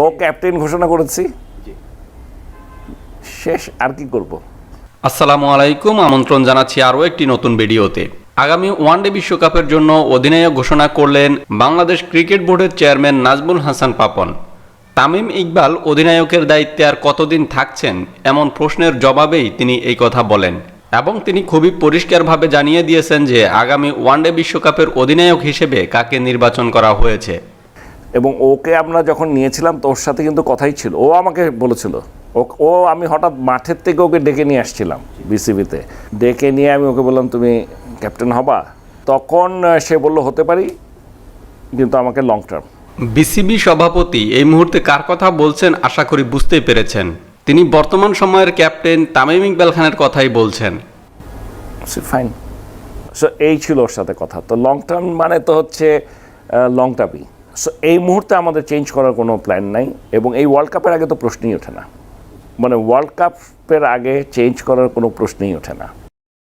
ও captain ঘোষণা করেছি। শেষ আর কি করব? আসসালামু আলাইকুম আমন্ত্রণ জানাচ্ছি আরও একটি নতুন ভিডিওতে। আগামী ওয়ানডে বিশ্বকাপের জন্য অধিনায়ক ঘোষণা করলেন বাংলাদেশ ক্রিকেট বোর্ডের চেয়ারম্যান নাজমুল হাসান পাপন। তামিম ইকবাল অধিনায়কের দায়িত্বে আর কতদিন থাকছেন এমন প্রশ্নের জবাবেই তিনি এই কথা বলেন। এবং তিনি খুবই পরিষ্কারভাবে জানিয়ে দিয়েছেন যে আগামী ওয়ানডে বিশ্বকাপের অধিনায়ক হিসেবে কাকে নির্বাচন করা হয়েছে। এবং ওকে আমরা যখন নিয়েছিলাম তো ওর সাথে কিন্তু কথাই ছিল। ও আমাকে বলেছিল ও ও আমি হঠাৎ মাঠের থেকে ওকে ডেকে নিয়ে আসছিলাম বিসিবিতে ডেকে নিয়ে আমি ওকে বললাম তুমি ক্যাপ্টেন হবা? তখন সে বলল হতে পারি কিন্তু আমাকে লং টার্ম বিসিবি সভাপতি এই মুহূর্তে কার কথা বলছেন আশা করি বুঝতেই পেরেছেন। তিনি বর্তমান সময়ের ক্যাপ্টেন তামিম ইকবাল খানের কথাই বলছেন। ফাইন সো এই ছিল ওর সাথে কথা। তো লং টার্ম মানে তো হচ্ছে লং টার্মই সো এই মুহূর্তে আমাদের চেঞ্জ করার কোনো প্ল্যান নাই এবং এই ওয়ার্ল্ড কাপের আগে তো প্রশ্নই ওঠে না। মানে ওয়ার্ল্ড কাপের আগে চেঞ্জ করার কোনো প্রশ্নই ওঠে না।